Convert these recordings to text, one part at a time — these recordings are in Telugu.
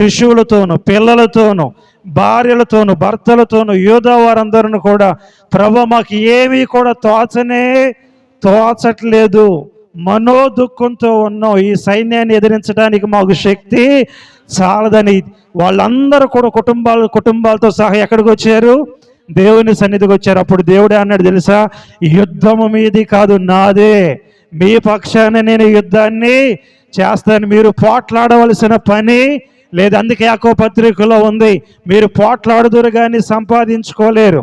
శిశువులతోనూ పిల్లలతోనూ భార్యలతోనూ భర్తలతోనూ యూదా వారందరూ కూడా ప్రభు మాకు ఏమీ కూడా తోచనే తోచట్లేదు. మనోదుఖంతో ఉన్నాం. ఈ సైన్యాన్ని ఎదిరించడానికి మాకు శక్తి చాలదని వాళ్ళందరూ కూడా కుటుంబాలు కుటుంబాలతో సహా ఎక్కడికి వచ్చారు? దేవుని సన్నిధికి వచ్చారు. అప్పుడు దేవుడే అన్నాడు తెలుసా? యుద్ధము మీది కాదు నాదే. మీ పక్షాన నేను యుద్ధాన్ని చేస్తాను. మీరు పోట్లాడవలసిన పని లేదు అందుకే యాకో పత్రికలో ఉంది మీరు పోట్లాడుదురు కానీ సంపాదించుకోలేరు.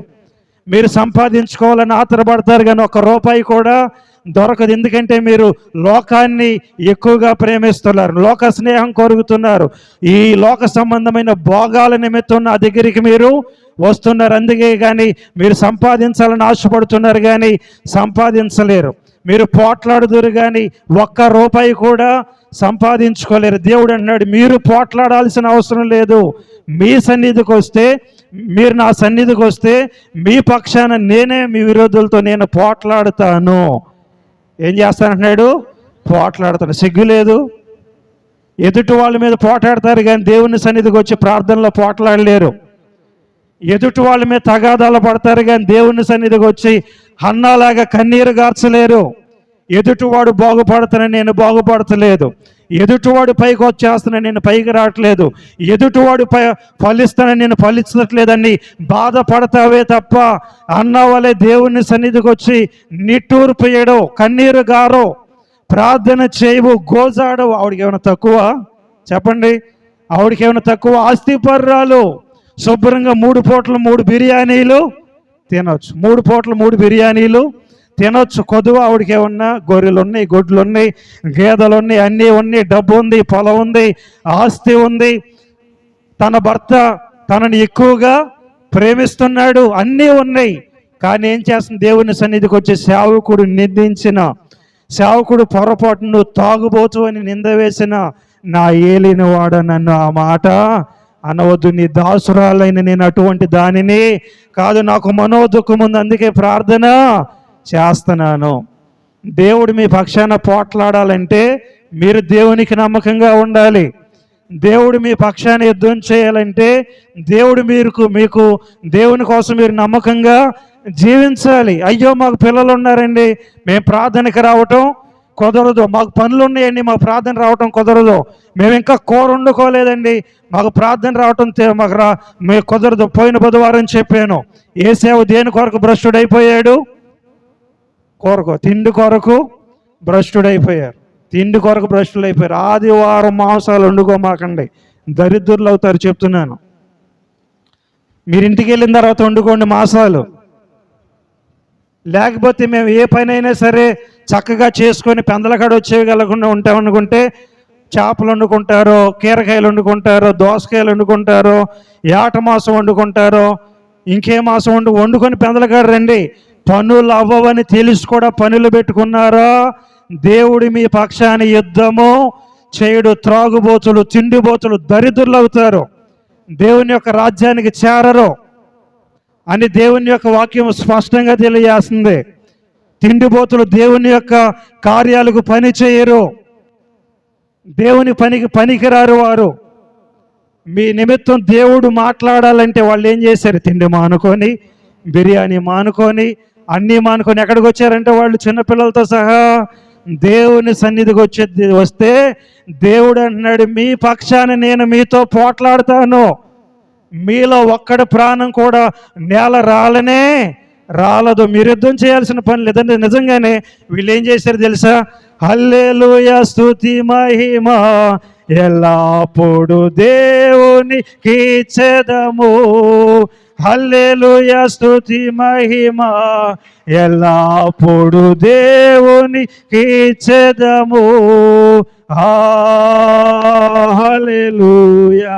మీరు సంపాదించుకోవాలని ఆతరపడతారు కానీ ఒక రూపాయి కూడా దొరకదు. ఎందుకంటే మీరు లోకాన్ని ఎక్కువగా ప్రేమిస్తున్నారు లోక స్నేహం కోరుకుతున్నారు. ఈ లోక సంబంధమైన భోగాల నిమిత్తం నా దగ్గరికి మీరు వస్తున్నారు. అందుకే కానీ మీరు సంపాదించాలని ఆశపడుతున్నారు కానీ సంపాదించలేరు. మీరు పోట్లాడుదురు కానీ ఒక్క రూపాయి కూడా సంపాదించుకోలేరు. దేవుడు అన్నాడు మీరు పోట్లాడాల్సిన అవసరం లేదు. మీ సన్నిధికి వస్తే మీరు నా సన్నిధికి వస్తే మీ పక్షాన నేనే మీ విరోధులతో నేను పోట్లాడుతాను. ఏం చేస్తానంటున్నాడు? పోట్లాడతాను. సిగ్గు లేదు. ఎదుటి వాళ్ళ మీద పోటాడతారు కానీ దేవుని సన్నిధికి వచ్చి ప్రార్థనలో పోట్లాడలేరు. ఎదుటి వాళ్ళ మీద తగాదాలు పడతారు కానీ దేవుని సన్నిధికి వచ్చి హన్నాలాగా కన్నీరు గార్చలేరు. ఎదుటివాడు బాగుపడతానని నేను బాగుపడతలేదు. ఎదుటివాడు పైకి వచ్చేస్తానని నేను పైకి రావట్లేదు. ఎదుటివాడు పై ఫలిస్తానని నేను ఫలించట్లేదని బాధపడతావే తప్ప అన్న వలె దేవుని సన్నిధికి వచ్చి నిట్టూర్పు ఏడో కన్నీరు గారో. ప్రార్థన చేయవు గోజాడవు. ఆవిడకి ఏమైనా తక్కువ? చెప్పండి. ఆవిడకి ఏమైనా తక్కువ? ఆస్తిపర్రాలు. శుభ్రంగా మూడు పూటలు మూడు బిర్యానీలు తినొచ్చు. మూడు పూటలు మూడు బిర్యానీలు తినొచ్చు. కొదువ ఆవిడకి ఏమన్నా గొర్రెలు ఉన్నాయి గొడ్లు ఉన్నాయి గేదెలు ఉన్నాయి అన్నీ ఉన్నాయి డబ్బు ఉంది పొలం ఉంది ఆస్తి ఉంది. తన భర్త తనని ఎక్కువగా ప్రేమిస్తున్నాడు అన్నీ ఉన్నాయి. కానీ ఏం చేస్తుంది? దేవుని సన్నిధికి వచ్చి సేవకుడు నిందించిన సేవకుడు పొరపాటును తాగుబోతు అని నింద వేసిన నా ఏలిన వాడ నన్ను ఆ మాట అనవద్దు నీ దాసురాలైన నేను అటువంటి దానిని కాదు నాకు మనోదుఖం ఉంది అందుకే ప్రార్థన చేస్తున్నాను. దేవుడు మీ పక్షాన పోట్లాడాలంటే మీరు దేవునికి నమ్మకంగా ఉండాలి. దేవుడు మీ పక్షాన యుద్ధం చేయాలంటే దేవుడు మీకు మీకు దేవుని కోసం మీరు నమ్మకంగా జీవించాలి. అయ్యో మాకు పిల్లలు ఉన్నారండి. మేము ప్రార్థనకి రావటం కుదరదు. మాకు పనులు ఉన్నాయండి మాకు ప్రార్థన రావటం కుదరదు. మేము ఇంకా కూర వండుకోలేదండి. మాకు ప్రార్థన రావటం తే- మాకు రా మేము కుదరదు. పోయిన బుధవారం చెప్పాను. ఏ సేవ దేని కొరకు భ్రష్టుడైపోయాడు? కొరకు తిండి కొరకు భ్రష్టుడైపోయారు. తిండి కొరకు భ్రష్టులైపోయారు. ఆదివారం మాంసాలు వండుకోమాకండి. దరిద్రులు అవుతారు చెప్తున్నాను. మీరు ఇంటికి వెళ్ళిన తర్వాత వండుకోండి మాసాలు. లేకపోతే మేము ఏ పనైనా సరే చక్కగా చేసుకొని పెందలకాడ వచ్చేయగలకుండా ఉంటామనుకుంటే చేపలు వండుకుంటారో కీరకాయలు వండుకుంటారో దోసకాయలు వండుకుంటారో ఏట మాసం వండుకుంటారో ఇంకే మాసం వండు వండుకొని పెందలకాడ రండి. పనులు అవ్వవని తెలిసి కూడా పనులు పెట్టుకున్నారా? దేవుడి మీ పక్షాన్ని యుద్ధము చేయుడు త్రాగుబోతులు తిండిబోతులు దరిద్రులు అవుతారు. దేవుని యొక్క రాజ్యానికి చేరరు. అని దేవుని యొక్క వాక్యం స్పష్టంగా తెలియజేస్తుంది. తిండిపోతులు దేవుని యొక్క కార్యాలకు పని చేయరు. దేవుని పనికి పనికిరారు వారు. మీ నిమిత్తం దేవుడు మాట్లాడాలంటే వాళ్ళు ఏం చేశారు? తిండి మానుకొని బిర్యానీ మానుకొని అన్నీ మానుకొని ఎక్కడికి వచ్చారంటే వాళ్ళు చిన్నపిల్లలతో సహా దేవుని సన్నిధికి వచ్చే వస్తే దేవుడు అంటున్నాడు మీ పక్షాన్ని నేను మీతో పోట్లాడతాను. మీలో ఒక్కడి ప్రాణం కూడా నేల రాలనే రాలదు. మీరు యుద్ధం చేయాల్సిన పని లేదంటే నిజంగానే వీళ్ళు ఏం చేశారు తెలుసా? హల్లెలూయ స్తుతి మహిమ ఎల్లప్పుడు దేవుని కీచెదము హల్లెలూయ స్తుతి మహిమ ఎల్లప్పుడు దేవుని కీచెదము హల్లెలూయా.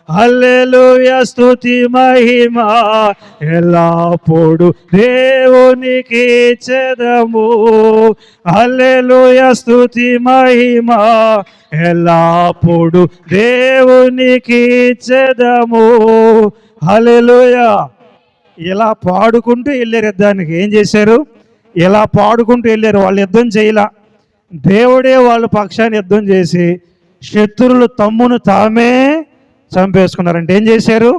హల్లెలూయ స్తుతి మహిమ. ఎల్లప్పుడు దేవునికి చెదము. హల్లెలూయ స్తుతి మహిమ. ఎల్లప్పుడు దేవునికి చెదము. అల్లెలుయ ఇలా పాడుకుంటూ వెళ్ళారు యుద్ధానికి ఏం చేశారు? ఇలా పాడుకుంటూ వెళ్ళారు. వాళ్ళు యుద్ధం చేయలా. దేవుడే వాళ్ళ పక్షాన్ని యుద్ధం చేసి శత్రువులు తమ్మును తామే చంపేసుకున్నారంట ఏం చేశారు?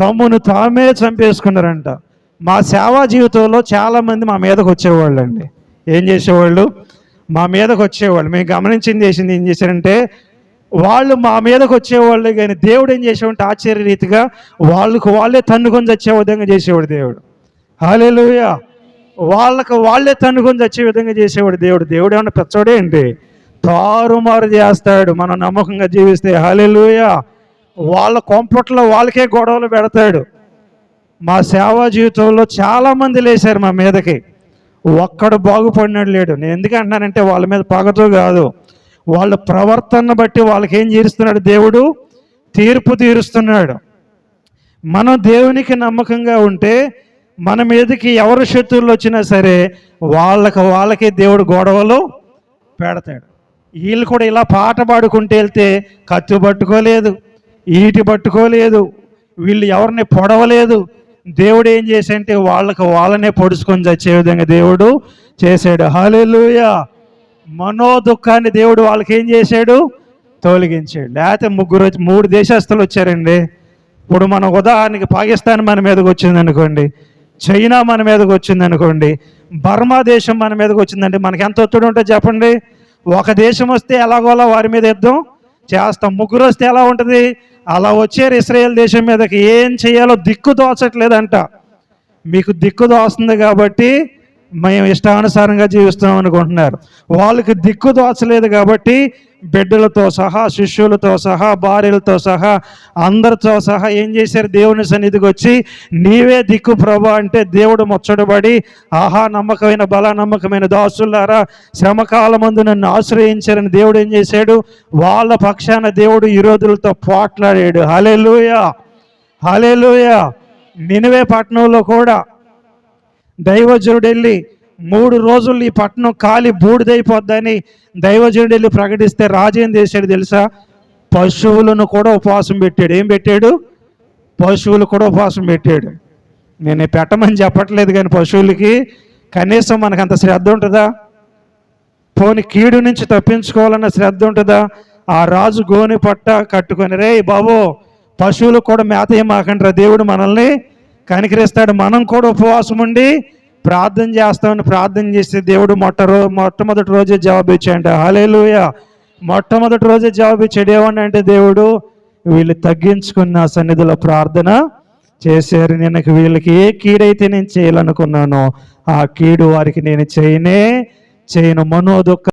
తమ్మును తామే చంపేసుకున్నారంట. మా సేవా జీవితంలో చాలామంది మా మీదకు వచ్చేవాళ్ళు అండి ఏం చేసేవాళ్ళు? మా మీదకు వచ్చేవాళ్ళు. మేము గమనించింది చేసింది ఏం చేశారంటే వాళ్ళు మా మీదకి వచ్చేవాళ్ళు కానీ దేవుడు ఏం చేసేవాడు? ఆశ్చర్య రీతిగా వాళ్ళకు వాళ్ళే తన్నుకొని చచ్చే విధంగా చేసేవాడు దేవుడు. హాలేలుయ వాళ్ళకు వాళ్ళే తన్నుకొని చచ్చే విధంగా చేసేవాడు దేవుడు. దేవుడు ఏమన్నా పెచ్చోడే ఏంటి తారుమారు చేస్తాడు. మనం నమ్మకంగా జీవిస్తే హాలేలుయా వాళ్ళ కాంప్లెట్లో వాళ్ళకే గొడవలు పెడతాడు. మా సేవా జీవితంలో చాలామంది లేశారు మా మీదకి. ఒక్కడు బాగుపడినాడు లేడు. నేను ఎందుకంటున్నానంటే వాళ్ళ మీద పగతో కాదు. వాళ్ళ ప్రవర్తన బట్టి వాళ్ళకి ఏం తీరుస్తున్నాడు దేవుడు? తీర్పు తీరుస్తున్నాడు. మనం దేవునికి నమ్మకంగా ఉంటే మన మీదకి ఎవరు శత్రువులు వచ్చినా సరే వాళ్ళకి వాళ్ళకే దేవుడు గొడవలు పెడతాడు. వీళ్ళు కూడా ఇలా పాట పాడుకుంటూ వెళ్తే కత్తి పట్టుకోలేదు. ఈటి పట్టుకోలేదు. వీళ్ళు ఎవరిని పొడవలేదు. దేవుడు ఏం చేశాడంటే వాళ్ళకి వాళ్ళనే పొడుచుకొని చచ్చే విధంగా దేవుడు చేశాడు. హాలేలుయా మనోదుఖాన్ని దేవుడు వాళ్ళకి ఏం చేశాడు? తొలగించాడు. లేకపోతే ముగ్గురు మూడు దేశస్తులు వచ్చారండి. ఇప్పుడు మన ఉదాహరణకి పాకిస్తాన్ మన మీదకి వచ్చింది అనుకోండి. చైనా మన మీదకి వచ్చింది అనుకోండి. బర్మా దేశం మన మీదకి వచ్చిందంటే మనకి ఎంత ఒత్తిడి ఉంటుంది చెప్పండి. ఒక దేశం వస్తే ఎలాగోలా వారి మీద యుద్ధం. చేస్తాం. ముగ్గురు వస్తే ఎలా ఉంటుంది? అలా వచ్చారు ఇస్రాయేల్ దేశం మీదకి. ఏం చేయాలో దిక్కు దోచట్లేదంట. మీకు దిక్కు దోస్తుంది కాబట్టి మేము ఇష్టానుసారంగా జీవిస్తున్నాం అనుకుంటున్నారు. వాళ్ళకి దిక్కు దోచలేదు కాబట్టి బిడ్డలతో సహా శిష్యులతో సహా భార్యలతో సహా అందరితో సహా ఏం చేశారు? దేవుని సన్నిధికి వచ్చి నీవే దిక్కు ప్రభా అంటే దేవుడు ముచ్చటబడి ఆహా నమ్మకమైన బల నమ్మకమైన దాసులారా శ్రమకాలమందు నన్ను ఆశ్రయించారని దేవుడు ఏం చేశాడు? వాళ్ళ పక్షాన దేవుడు ఈరోజులతో పోట్లాడాడు. హలే లూయా హలే లూయా నినవే పట్టణంలో కూడా దైవజనుడు వెళ్ళి మూడు రోజులు ఈ పట్టణం కాలి బూడిదైపోద్దని దైవజనుడు వెళ్ళి ప్రకటిస్తే రాజు ఏం చేశాడు తెలుసా? పశువులను కూడా ఉపవాసం పెట్టాడు. ఏం పెట్టాడు? పశువులు కూడా ఉపవాసం పెట్టాడు. నేను పెట్టమని చెప్పట్లేదు కానీ పశువులకి కనీసం మనకు అంత శ్రద్ధ ఉంటుందా? పోని కీడు నుంచి తప్పించుకోవాలన్న శ్రద్ధ ఉంటుందా? ఆ రాజు గోని పట్ట కట్టుకొని రే బాబు పశువులు కూడా మేత ఏమాకండ్రా దేవుడు మనల్ని కనికరిస్తాడు. మనం కూడా ఉపవాసం ఉండి ప్రార్థన చేస్తామని ప్రార్థన చేస్తే దేవుడు మొట్ట రో మొట్టమొదటి రోజే జవాబు ఇచ్చాడు హలేలుయ మొట్టమొదటి రోజే జవాబు ఇచ్చాడు ఏమన్నా అంటే దేవుడు వీళ్ళు తగ్గించుకున్న సన్నిధిలో ప్రార్థన చేశారు. నేను వీళ్ళకి ఏ కీడైతే నేను చేయాలనుకున్నానో ఆ కీడు వారికి నేను చేయనే చేయను. మనోదుఖ